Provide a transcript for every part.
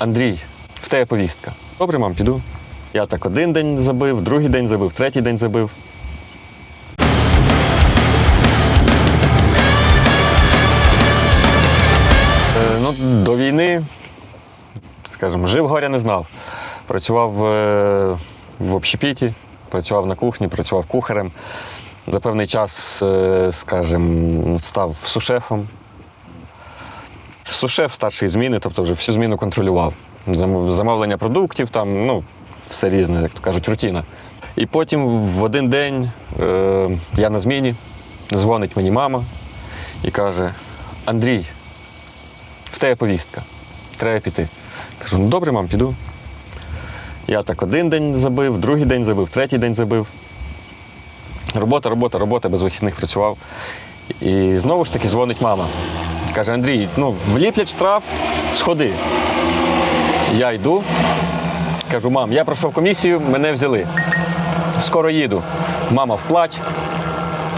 Андрій, в тебе повістка. Добре, мам, піду. Я так один день забив, другий день забив, третій день забив. Е, Ну, до війни, скажімо, жив горя не знав. Працював е, в общепіті, працював на кухні, працював кухарем. За певний час, е, скажімо, став сушефом. Сушеф старшої зміни, тобто вже всю зміну контролював. Замовлення продуктів, там, ну, все різне, як то кажуть, рутина. І потім в один день е, я на зміні, дзвонить мені мама і каже: Андрій, в тебе повістка, треба піти. Кажу, ну добре, мам, піду. Я так один день забив, другий день забив, третій день забив. Робота, робота, робота, без вихідних працював. І знову ж таки дзвонить мама. Каже, Андрій, ну, вліплять штраф, сходи. Я йду. Кажу, мам, я пройшов комісію, мене взяли. Скоро їду. Мама вплач.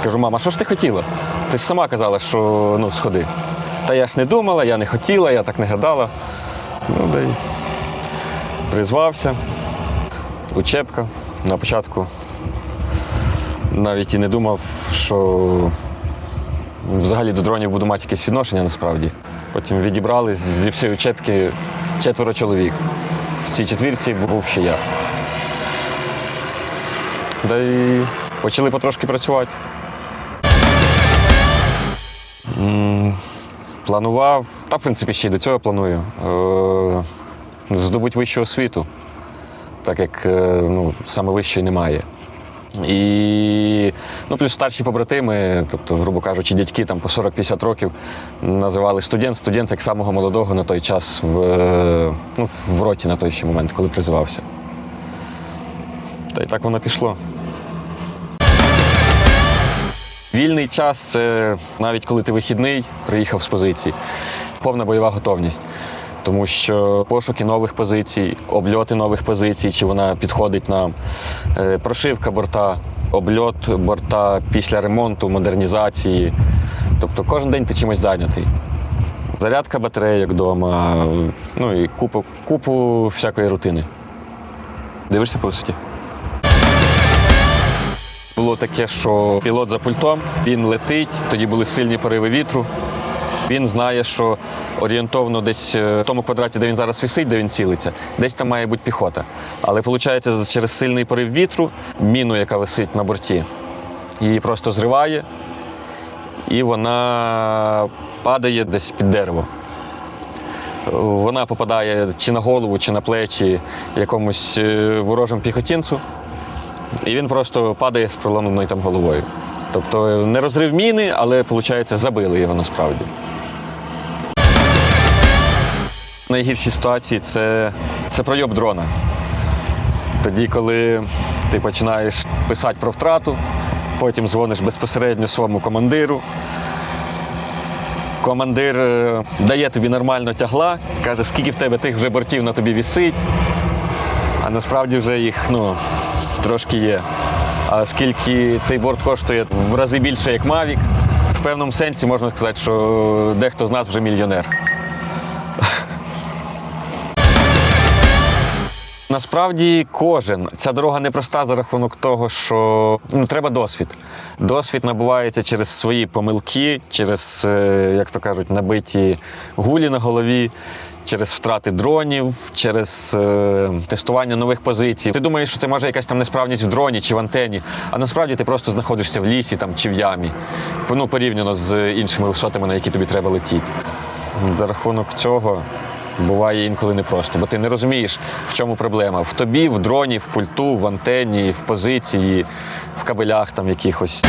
Кажу, мама, що ж ти хотіла? Ти ж сама казала, що ну, сходи. Та я ж не думала, я не хотіла, я так не гадала. Ну, да й призвався. Учебка на початку. Навіть і не думав, що взагалі до дронів буду мати якесь відношення насправді. Потім відібрали зі всієї учебки четверо чоловік. В цій четвірці був ще я. Да і почали потрошки працювати. Планував, та в принципі ще й до цього планую. Е, здобути вищу освіту, так як е, ну, саме вищої немає. І ну, плюс старші побратими, тобто, грубо кажучи, дядьки там по 40-50 років називали студент, студент як самого молодого на той час в, ну, в роті на той ще момент, коли призивався. Та й так воно пішло. Вільний час це навіть коли ти вихідний, приїхав з позиції, повна бойова готовність. Тому що пошуки нових позицій, обльоти нових позицій, чи вона підходить нам, е, прошивка борта, обльот борта після ремонту, модернізації. Тобто кожен день ти чимось зайнятий. Зарядка батарейок вдома, ну і купу, купу всякої рутини. Дивишся по висоті? Було таке, що пілот за пультом, він летить, тоді були сильні пориви вітру. Він знає, що орієнтовно десь е, в тому квадраті, де він зараз висить, де він цілиться, десь там має бути піхота. Але виходить, через сильний порив вітру, міну, яка висить на борті, її просто зриває, і вона падає десь під дерево. Вона попадає чи на голову, чи на плечі якомусь е, ворожому піхотінцю. І він просто падає з проломленою там головою. Тобто не розрив міни, але виходить, забили його насправді. Найгірші ситуації це, це пройоб дрона. Тоді, коли ти починаєш писати про втрату, потім дзвониш безпосередньо своєму командиру. Командир е, дає тобі нормально тягла, каже, скільки в тебе тих вже бортів на тобі вісить, а насправді вже їх ну, трошки є. А оскільки цей борт коштує в рази більше, як Mavic, в певному сенсі можна сказати, що дехто з нас вже мільйонер. Насправді кожен. Ця дорога непроста за рахунок того, що ну, треба досвід. Досвід набувається через свої помилки, через, е, як то кажуть, набиті гулі на голові, через втрати дронів, через е, тестування нових позицій. Ти думаєш, що це може якась там несправність в дроні чи в антені, а насправді ти просто знаходишся в лісі там, чи в ямі, ну, порівняно з іншими висотами, на які тобі треба летіти. За рахунок цього буває інколи непросто, бо ти не розумієш, в чому проблема. В тобі, в дроні, в пульту, в антенні, в позиції, в кабелях там якихось.